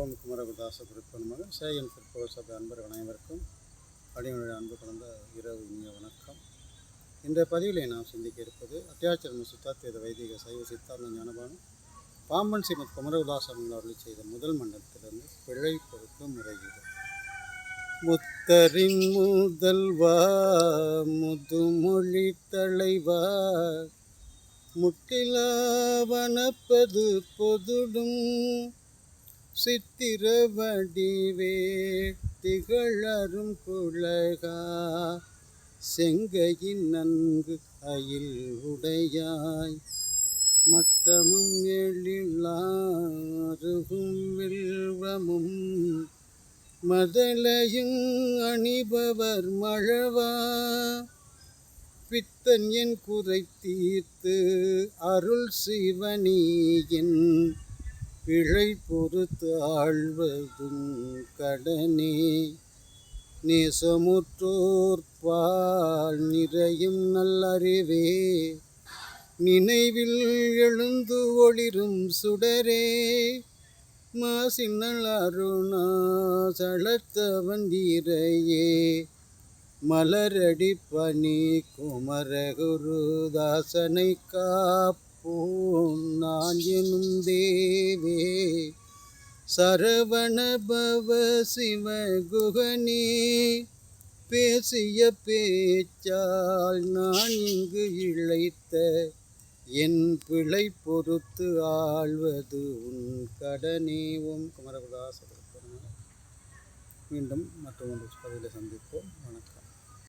ஓம் குமரகுதாச குறிப்பன்மக சேயன் திருப்பவர் சபை அன்பர்கள் அனைவருக்கும் அடிமொழி அன்பு கலந்த இரவு இனிய வணக்கம். இன்றைய பதிவிலே நாம் சிந்திக்க இருப்பது அத்தியாச்சர்ம சித்தாத்வேத வைதிக சைவ சித்தாந்த ஞானபானம். பாம்பன் ஸ்ரீமத் குமரகுதாசன் அவர்கள் செய்த முதல் மண்டலத்திலிருந்து பிழை பொறுப்பு முறையீடு முத்தரின் முதல்வா முதுமொழி தலைவா முட்டிலாவனப்பது பொதுடும் சித்திரவடிவே திகழரும் குலகா செங்கையின் நன்கு அயில் உடையாய். மத்தமும் எழிலாருகும் வில்வமும் மதலையும் அணிபவர் மழவா. பித்தன் என் குறை தீர்த்து அருள் சிவனியின் பிழை பொறுத்து ஆழ்வதும் கடனே. நேசமுற்றோர் பால் நிறையும் நல்லறிவே நினைவில் எழுந்து ஒளிரும் சுடரே. மாசின்னல் அருணா சளத்தவன் வீரையே மலரடி பனி குமரகுருதாசனை காப்ப ஓம் நான் எனும் தேவே சரவணபவ சிவ சிவகுகனே பேசிய பேச்சால் நான் இங்கு இழைத்த என் பிழை பொறுத்து ஆழ்வது உன் கடனே. ஓம் குமரகுதாச மீண்டும் மற்றொன்று பதிலை சந்திப்போம். வணக்கம்.